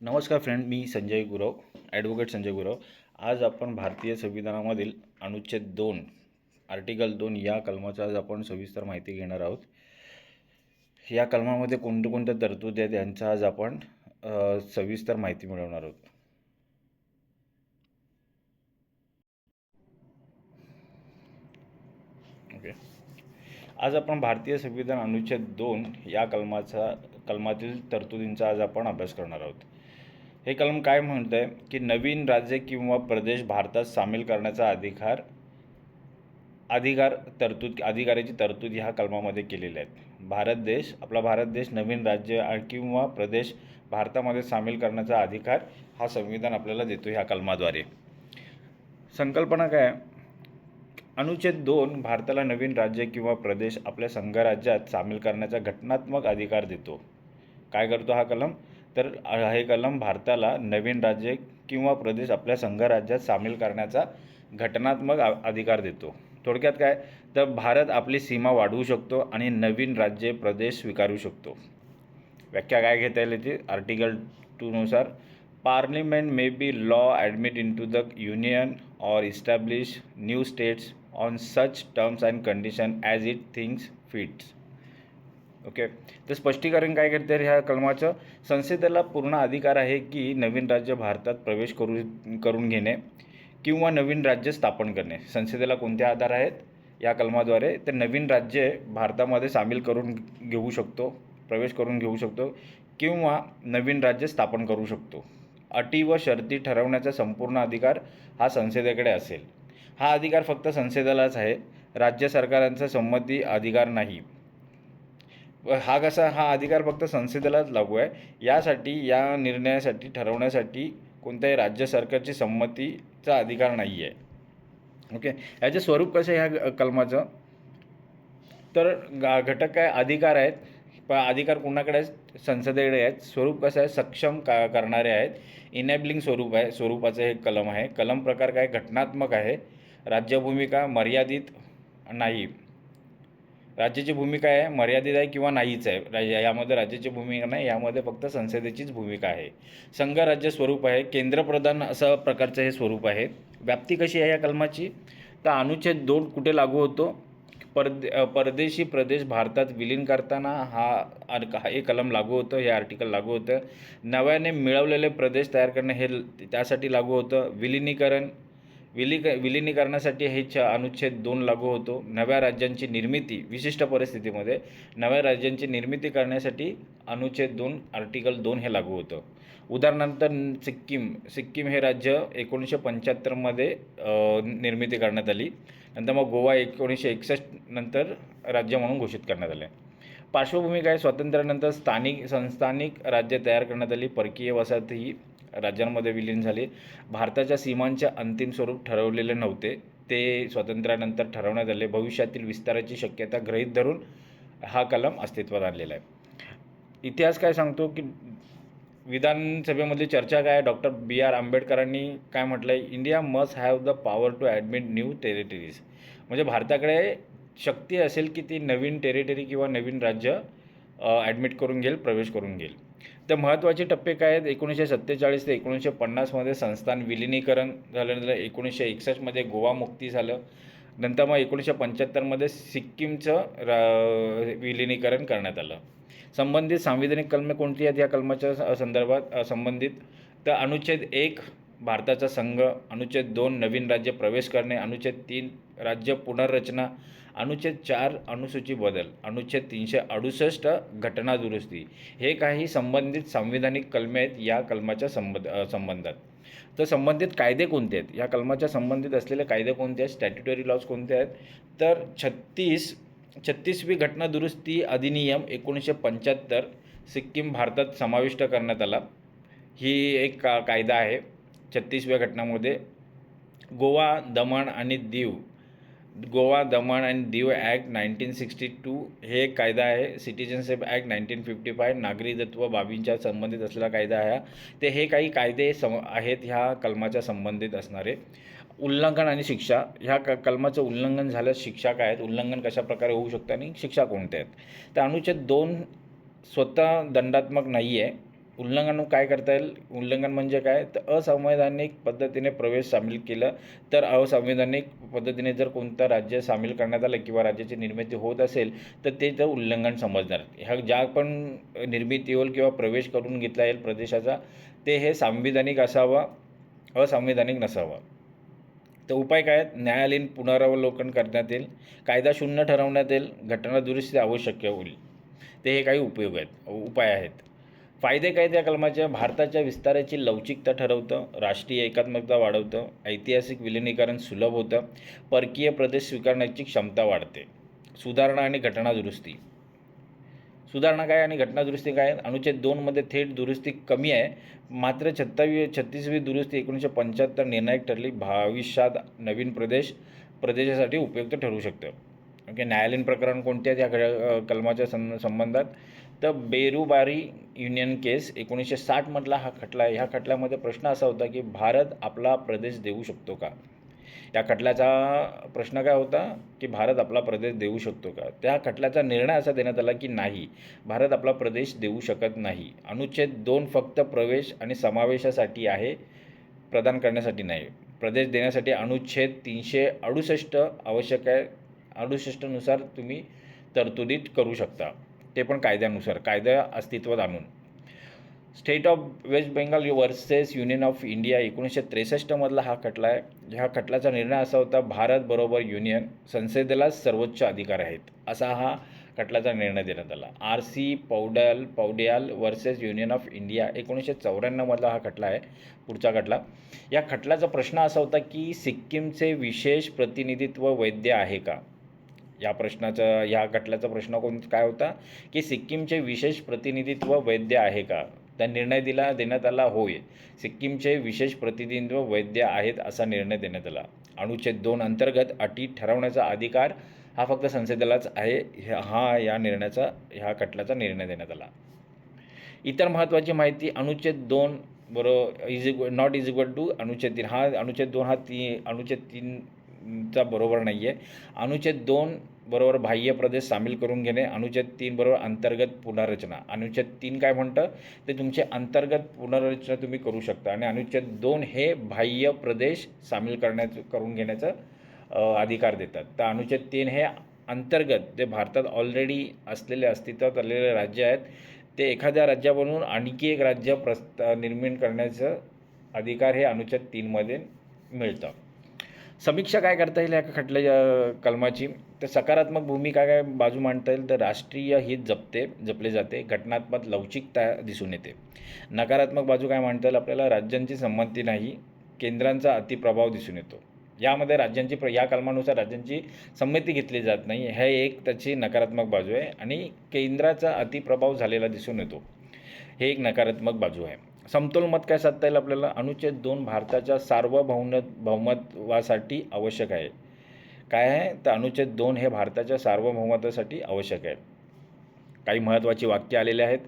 नमस्कार फ्रेंड मी संजय गुरव ॲडव्होकेट संजय गुरव. आज आपण भारतीय संविधानामधील अनुच्छेद दोन आर्टिकल दोन या कलमाचा आज आपण सविस्तर माहिती घेणार आहोत. या कलमामध्ये कोणत्या कोणत्या तरतुदी आहेत यांचा आज आपण सविस्तर माहिती मिळवणार आहोत. ओके आज आपण भारतीय संविधान अनुच्छेद दोन या कलमाचा कलमातील तरतुदींचा आज आपण अभ्यास करणार आहोत. हे कलम काय म्हणत आहे की नवीन राज्य किंवा प्रदेश भारतात सामील करण्याचा अधिकार अधिकार तरतूद अधिकाराची तरतूद ह्या कलमामध्ये केलेल्या आहेत. भारत देश आपला भारत देश नवीन राज्य किंवा प्रदेश भारतामध्ये सामील करण्याचा अधिकार हा संविधान आपल्याला देतो ह्या कलमाद्वारे. संकल्पना काय? अनुच्छेद दोन भारताला नवीन राज्य किंवा प्रदेश आपल्या संघराज्यात सामील करण्याचा घटनात्मक अधिकार देतो. काय करतो हा कलम? तर हे कलम भारताला नवीन राज्य किंवा प्रदेश आपल्या संघराज्यात सामील करण्याचा घटनात्मक आ- अधिकार देतो. थोडक्यात काय? तर भारत आपली सीमा वाढवू शकतो आणि नवीन राज्ये प्रदेश स्वीकारू शकतो. व्याख्या काय घेता येईल ती article टूनुसार parliament may by law admit into the union or establish new states on such terms and condition as it thinks fits okay? तर स्पष्टीकरण काय करते ह्या कलमाचं? संसदेला पूर्ण अधिकार आहे की नवीन राज्य भारतात प्रवेश करू करून घेणे किंवा नवीन राज्य स्थापन करणे. संसदेला कोणते आधार आहेत? या कलमाद्वारे तर नवीन राज्य भारतामध्ये सामील करून घेऊ शकतो प्रवेश करून घेऊ शकतो किंवा नवीन राज्य स्थापन करू शकतो. अटी व शर्ती ठरवण्याचा संपूर्ण अधिकार हा संसदेकडे असेल. हा अधिकार फक्त संसदेलाच आहे. राज्य सरकारांचा संमती अधिकार नाही. हा कसा हा अधिकार फक्त संसदेलाच लागू आहे. यासाठी या निर्णयासाठी ठरवण्यासाठी कोणत्याही राज्य सरकारची संमतीचा अधिकार नाही आहे ओके? याचे स्वरूप कसं आहे ह्या कलमाचं? तर गा घटक काय? अधिकार आहेत. प अधिकार कोणाकडे आहेत? संसदेकडे आहेत. स्वरूप कसं आहे? सक्षम का करणारे आहेत. इनेबलिंग स्वरूप आहे. स्वरूपाचं हे कलम आहे. कलम प्रकार काय? घटनात्मक आहे. राज्यभूमिका मर्यादित नाही. राज्याची भूमिका आहे मर्यादित आहे किंवा नाहीच आहे. राज यामध्ये राज्याची भूमिका नाही यामध्ये फक्त संसदेचीच भूमिका आहे. संघ राज्य स्वरूप आहे केंद्रप्रधान असं प्रकारचं हे स्वरूप आहे. व्याप्ती कशी आहे या कलमाची? तर अनुच्छेद दोन कुठे लागू होतो? परदे परदेशी प्रदेश भारतात विलीन करताना हा आर- हा हे कलम लागू होतं हे आर्टिकल लागू होतं. नव्याने मिळवलेले प्रदेश तयार करणे हे त्यासाठी लागू होतं. विलिनीकरण विलिक विलिनीकरणासाठी हे छ अनुच्छेद दोन लागू होतो. नव्या राज्यांची निर्मिती विशिष्ट परिस्थितीमध्ये नव्या राज्यांची निर्मिती करण्यासाठी अनुच्छेद दोन आर्टिकल दोन हे लागू होतं. उदाहरणार्थ सिक्कीम सिक्कीम हे राज्य एकोणीसशे पंच्याहत्तरमध्ये निर्मिती करण्यात आली. नंतर मग गोवा एकोणीसशे एकसष्ट नंतर राज्य म्हणून घोषित करण्यात आले. पार्श्वभूमी काय? स्वातंत्र्यानंतर स्थानिक संस्थानिक राज्य तयार करण्यात आली. परकीय वसाहत ही राज्यांमध्ये विलीन झाले. भारताच्या सीमांचे अंतिम स्वरूप ठरवलेले नव्हते. ते स्वातंत्र्यानंतर ठरवण्यात आले. भविष्यातील विस्ताराची शक्यता गृहीत धरून हा कलम अस्तित्वात आणलेला आहे. इतिहास काय सांगतो की विधानसभेमधली चर्चा काय? Doctor B. आर. आंबेडकरांनी काय म्हटलं आहे India must have the power to admit new territories. म्हणजे भारताकडे शक्ती असेल की ती नवीन टेरिटरी किंवा नवीन राज्य ॲडमिट करून घेईल प्रवेश करून घेईल. तर महत्त्वाचे टप्पे काय आहेत? एकोणीसशे सत्तेचाळीस ते एकोणीसशे पन्नासमध्ये संस्थान विलिनीकरण झाल्यानंतर एकोणीसशे एकसष्टमध्ये गोवा मुक्ती झालं नंतर मग एकोणीसशे पंच्याहत्तरमध्ये सिक्कीमचं रा विलिनीकरण करण्यात आलं. संबंधित सांविधानिक कलमे कोणती आहेत या कलमाच्या संदर्भात? संबंधित तर अनुच्छेद एक भारताचा संघ अनुच्छेद दोन नवीन राज्य प्रवेश करणे अनुच्छेद तीन राज्य पुनर्रचना अनुच्छेद चार अनुसूची बदल अनुच्छेद तीनशे अडुसष्ट घटना दुरुस्ती हे काही संबंधित संविधानिक कलमे आहेत या कलमाच्या संबंध संबंधात. तर संबंधित कायदे कोणते आहेत? या कलमाच्या संबंधित असलेले कायदे कोणते आहेत? स्टॅट्युटरी लॉज कोणते आहेत? तर छत्तीस छत्तीसवी घटना दुरुस्ती अधिनियम एकोणीसशे पंच्याहत्तर सिक्कीम भारतात समाविष्ट करण्यात आला. ही एक का कायदा आहे छत्तीसव्या घटनामध्ये. गोवा दमण आणि दीव गोवा दमण आणि Diu act nineteen sixty two हे एक कायदा आहे. Citizenship act nineteen fifty five नागरिकत्व बाबींच्या संबंधित असलेला कायदा आहे ते हे काही कायदे सम आहेत ह्या कलमाच्या संबंधित असणारे. उल्लंघन आणि शिक्षा ह्या क कलमाचं उल्लंघन झाल्यास शिक्षा काय आहेत? उल्लंघन कशाप्रकारे होऊ शकतं आणि शिक्षा कोणत्या आहेत? तर अनुच्छेद दोन स्वतः दंडात्मक नाही आहे उल्लंघन काय करता येईल? उल्लंघन म्हणजे काय? तर असंवैधानिक पद्धतीने प्रवेश सामील केला तर असंवैधानिक पद्धतीने जर कोणतं राज्य सामील करण्यात आलं किंवा राज्याची निर्मिती होत असेल तर ते तर उल्लंघन समजणार. ह्या ज्या पण निर्मिती होईल किंवा प्रवेश करून घेतला येईल प्रदेशाचा ते हे सांविधानिक असावं असंवैधानिक नसावं. तर उपाय काय आहेत? न्यायालयीन पुनरावलोकन करण्यात येईल कायदा शून्य ठरवण्यात येईल घटना दुरुस्ती आवश्यक होईल. ते हे काही उपयोग आहेत उपाय आहेत. फायदे काय त्या कलमाच्या भारताच्या विस्ताराची लवचिकता ठरवतं राष्ट्रीय एकात्मकता वाढवतं ऐतिहासिक विलिनीकरण सुलभ होतं परकीय प्रदेश स्वीकारण्याची क्षमता वाढते. सुधारणा आणि घटना दुरुस्ती सुधारणा काय आणि घटना दुरुस्ती काय? अनुच्छेद दोनमध्ये थेट दुरुस्ती कमी आहे. मात्र छत्तावी छत्तीसवी दुरुस्ती एकोणीसशे पंच्याहत्तर निर्णायक ठरली. भविष्यात नवीन प्रदेश प्रदेशासाठी उपयुक्त ठरू शकतं. ओके न्यायालयीन प्रकरण कोणते आहेत या कलमाच्या सं संबंधात? तर बेरुबारी युनियन केस एकोणीसशे साठमधला हा खटला आहे. ह्या खटल्यामध्ये प्रश्न असा होता की भारत आपला प्रदेश देऊ शकतो का? या खटल्याचा प्रश्न काय होता की भारत आपला प्रदेश देऊ शकतो का? त्या खटल्याचा निर्णय असा देण्यात आला की नाही. भारत आपला प्रदेश देऊ शकत नाही. अनुच्छेद दोन फक्त प्रवेश आणि समावेशासाठी आहे प्रदान करण्यासाठी नाही. प्रदेश देण्यासाठी अनुच्छेद तीनशे अडुसष्ट आवश्यक आहे. अडुसष्टनुसार तुम्ही तरतुदीत करू शकता. ते पण कायद्यानुसार कायदा अस्तित्वात आणून. State of West Bengal versus union of India एकोणीसशे त्रेसष्टमधला हा खटला आहे. ह्या खटल्याचा निर्णय असा होता भारत बरोबर युनियन संसदेलाच सर्वोच्च अधिकार आहेत असा हा खटल्याचा निर्णय देण्यात आला. R C Poudyal Poudyal versus union of India एकोणीसशे चौऱ्याण्णवमधला हा खटला आहे पुढचा खटला. या खटल्याचा प्रश्न असा होता की सिक्कीमचे विशेष प्रतिनिधित्व वैद्य आहे का? या प्रश्नाचा या खटल्याचा प्रश्न कोण काय होता? की सिक्कीमचे विशेष प्रतिनिधित्व वैद्य आहे का? त्या निर्णय दिला देण्यात आला होय. सिक्कीमचे विशेष प्रतिनिधित्व वैद्य आहेत असा निर्णय देण्यात आला. अनुच्छेद दोन अंतर्गत अटी ठरवण्याचा अधिकार हा फक्त संसदेलाच आहे ह्या- हा या निर्णयाचा ह्या खटल्याचा निर्णय देण्यात आला. इतर महत्त्वाची माहिती अनुच्छेद दोन बरोबर is equal not is equal to अनुच्छेद तीन. हा अनुच्छेद दोन हा ती अनुच्छेद चा बरोबर नाही आहे अनुच्छेद दोन बरोबर बाह्य प्रदेश सामील करून घेणे अनुच्छेद तीन बरोबर अंतर्गत पुनर्रचना. अनुच्छेद तीन काय म्हणतं? ते तुमचे अंतर्गत पुनर्रचना तुम्ही करू शकता आणि अनुच्छेद दोन हे बाह्य प्रदेश सामील करण्याचं करून घेण्याचं अधिकार देतात. तर अनुच्छेद तीन हे अंतर्गत जे भारतात ऑलरेडी असलेले अस्तित्वात आलेले राज्य आहेत ते एखाद्या राज्यावरून आणखी एक राज्य प्रस्ता निर्माण करण्याचं अधिकार हे अनुच्छेद तीनमध्ये मिळतं. समीक्षा काय करता येईल या खटल्या कलमाची? तर सकारात्मक भूमिका काय बाजू मांडता येईल? तर राष्ट्रीय हित जपते जपले जाते. घटनात्मक लवचिकता दिसून येते. नकारात्मक बाजू काय मांडता येईल? आपल्याला राज्यांची संमती नाही केंद्रांचा अतिप्रभाव दिसून येतो. यामध्ये राज्यांची प्र या कलमानुसार राज्यांची संमती घेतली जात नाही. हे एक त्याची नकारात्मक बाजू आहे आणि केंद्राचा अतिप्रभाव झालेला दिसून येतो. हे एक नकारात्मक बाजू आहे. समतोल मत काय साधता येईल आपल्याला? अनुच्छेद दोन भारताच्या सार्वभौम भौमत्वासाठी आवश्यक आहे. काय आहे? तर अनुच्छेद दोन हे भारताच्या सार्वभौमत्वासाठी आवश्यक आहे. काही महत्त्वाची वाक्य आलेले आहेत.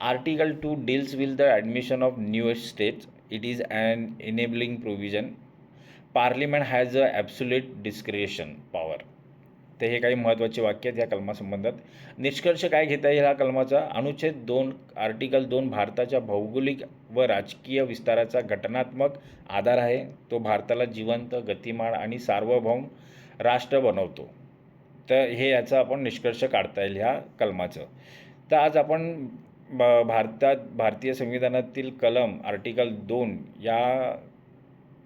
Article two deals will the admission of new states it is an enabling provision parliament has a absolute discretion power तर हे काही महत्त्वाचे वाक्य आहेत या कलमासंबंधात. निष्कर्ष काय घेता येईल हा कलमाचा? अनुच्छेद दोन आर्टिकल दोन भारताच्या भौगोलिक व राजकीय विस्ताराचा घटनात्मक आधार आहे. तो भारताला जिवंत गतिमान आणि सार्वभौम राष्ट्र बनवतो. तर हे याचा आपण निष्कर्ष काढता येईल ह्या कलमाचं. तर आज आपण ब भारतात भारतीय संविधानातील कलम आर्टिकल दोन या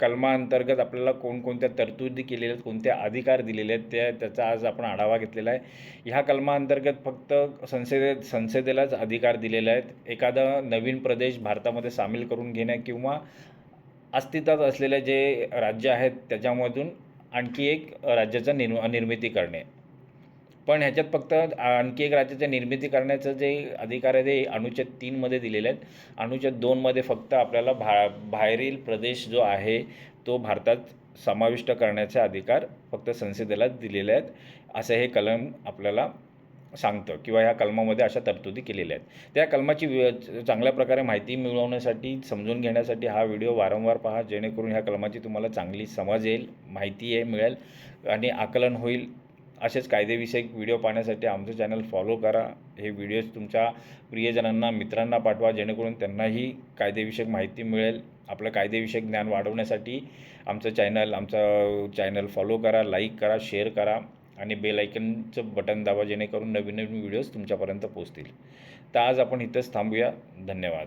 कलमाअंतर्गत आपल्याला कोणकोणत्या तरतुदी केलेल्या आहेत कोणते अधिकार दिलेले आहेत त्या त्याचा आज आपण आढावा घेतलेला आहे. ह्या कलमाअंतर्गत फक्त संसदेत संसदेलाच अधिकार दिलेले आहेत. एखादा नवीन प्रदेश भारतामध्ये सामील करून घेणे किंवा अस्तित्वात असलेले जे राज्य आहेत त्याच्यामधून आणखी एक राज्याचा निर् निर्मिती करणे. पण ह्याच्यात फक्त आणखी एक राज्याच्या निर्मिती करण्याचं जे अधिकार आहे ते अनुच्छेद तीनमध्ये दिलेले आहेत. अनुच्छेद दोनमध्ये फक्त आपल्याला भा बाहेरील प्रदेश जो आहे तो भारतात समाविष्ट करण्याचे अधिकार फक्त संसदेलाच दिलेले आहेत. असं हे कलम आपल्याला सांगतं किंवा ह्या कलमामध्ये अशा तरतुदी केलेल्या आहेत. त्या कलमाची चांगल्या प्रकारे माहिती मिळवण्यासाठी समजून घेण्यासाठी हा व्हिडिओ वारंवार पहा जेणेकरून ह्या कलमाची तुम्हाला चांगली समज येईल माहिती आहे मिळेल आणि आकलन होईल. असेच कायदेविषयक व्हिडिओ पाहण्यासाठी आमचं चॅनल फॉलो करा. हे व्हिडिओज तुमच्या प्रियजनांना मित्रांना पाठवा जेणेकरून त्यांनाही कायदेविषयक माहिती मिळेल. आपलं कायदेविषयक ज्ञान वाढवण्यासाठी आमचं चॅनल आमचं चॅनल फॉलो करा लाईक करा शेअर करा आणि बेल आयकनचं बटन दाबा जेणेकरून नवीन नवीन व्हिडिओज तुमच्यापर्यंत पोचतील तर आज आपण इथंच थांबूया. धन्यवाद.